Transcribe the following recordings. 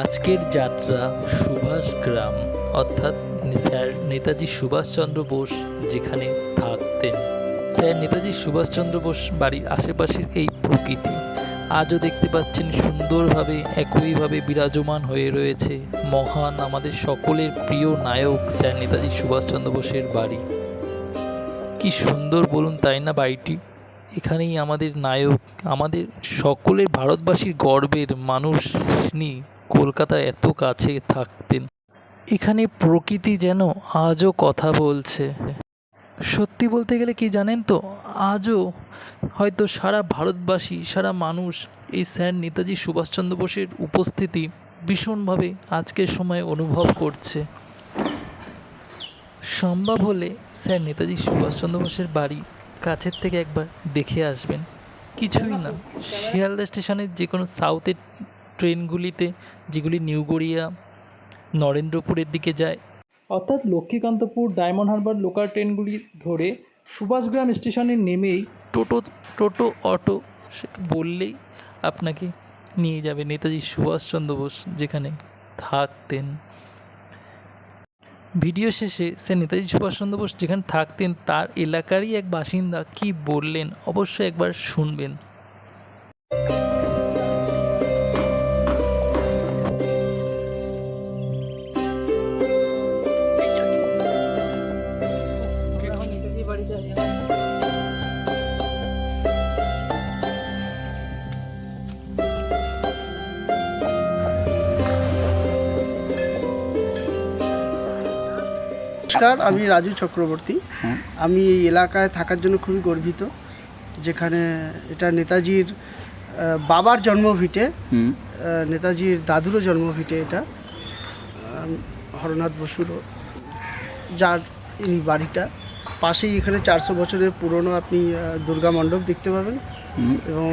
আজকের যাত্রা সুভাষ গ্রাম, অর্থাৎ স্যার নেতাজি সুভাষচন্দ্র বোস যেখানে থাকতেন। স্যার নেতাজি সুভাষচন্দ্র বোস বাড়ির আশেপাশের এই প্রকৃতি, আজও দেখতে পাচ্ছেন সুন্দরভাবে, একইভাবে বিরাজমান হয়ে রয়েছে মহান আমাদের সকলের প্রিয় নায়ক স্যার নেতাজি সুভাষচন্দ্র বোসের বাড়ি। কি সুন্দর বলুন তাই না বাড়িটি? এখানেই আমাদের নায়ক, আমাদের সকলের ভারতবাসীর গর্বের মানুষ নি। কলকাতা এত কাছে থাকতেন। এখানে প্রকৃতি যেন আজও কথা বলছে। সত্যি বলতে গেলে কি জানেন তো, আজও হয়তো সারা ভারতবাসী, সারা মানুষ এই স্যার নেতাজি সুভাষচন্দ্র বোসের উপস্থিতি ভীষণভাবে আজকের সময় অনুভব করছে। সম্ভব হলে স্যার নেতাজি সুভাষচন্দ্র বোসের বাড়ি কাছের থেকে একবার দেখে আসবেন। কিছুই না, শিয়ালদা স্টেশনের যে কোনো সাউথের ট্রেনগুলিতে যেগুলি নিউ গড়িয়া নরেন্দ্রপুরের দিকে যায়। অর্থাৎ লক্ষ্মীকান্তপুর ডায়মন্ড হারবার লোকাল ট্রেনগুলি ধরে সুভাষগ্রাম স্টেশনে নেমেই টোটো টোটো অটো সে বললেই আপনাকে নিয়ে যাবে নেতাজি সুভাষচন্দ্র বোস যেখানে থাকতেন। ভিডিও শেষে সে নেতাজি সুভাষচন্দ্র বোস যেখানে থাকতেন তার এলাকারই এক বাসিন্দা কি বললেন অবশ্যই একবার শুনবেন। নমস্কার আমি রাজু চক্রবর্তী। আমি এই এলাকায় থাকার জন্য খুবই গর্বিত যেখানে এটা নেতাজির বাবার জন্মভিটে নেতাজির দাদুরও জন্মভিটে এটা হরনাথ বসুরও যার এই বাড়িটা। পাশেই এখানে চারশো বছরের পুরনো আপনি দুর্গা মণ্ডপ দেখতে পাবেন এবং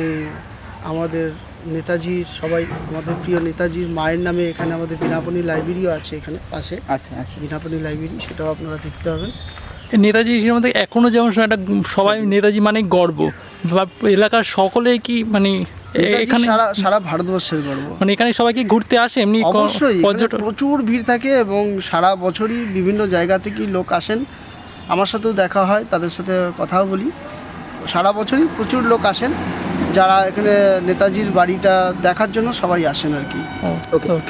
আমাদের নেতাজির সবাই আমাদের প্রিয় নেতাজির মায়ের নামে এখানে আমাদের বিনাপনি লাইব্রেরিও আছে এখানে পাশে। আচ্ছা আচ্ছা। বিনাপনি লাইব্রেরি সেটাও আপনারা দেখতে পাবেন। নেতাজি মধ্যে এখনও যেমন একটা সবাই নেতাজি মানে গর্ব। বা এলাকার সকলে কি মানে এখানে সারা সারা ভারতবর্ষের গর্ব। মানে এখানে সবাই কি ঘুরতে আসে এমনি অবশ্যই পর্যটন প্রচুর ভিড় থাকে এবং সারা বছরই বিভিন্ন জায়গা থেকেই লোক আসেন। আমার সাথেও দেখা হয় তাদের সাথে কথাও বলি। সারা বছরই প্রচুর লোক আসেন। যারা এখানে নেতাজির বাড়িটা দেখার জন্য সবাই আসেন আর কি। ওকে ওকে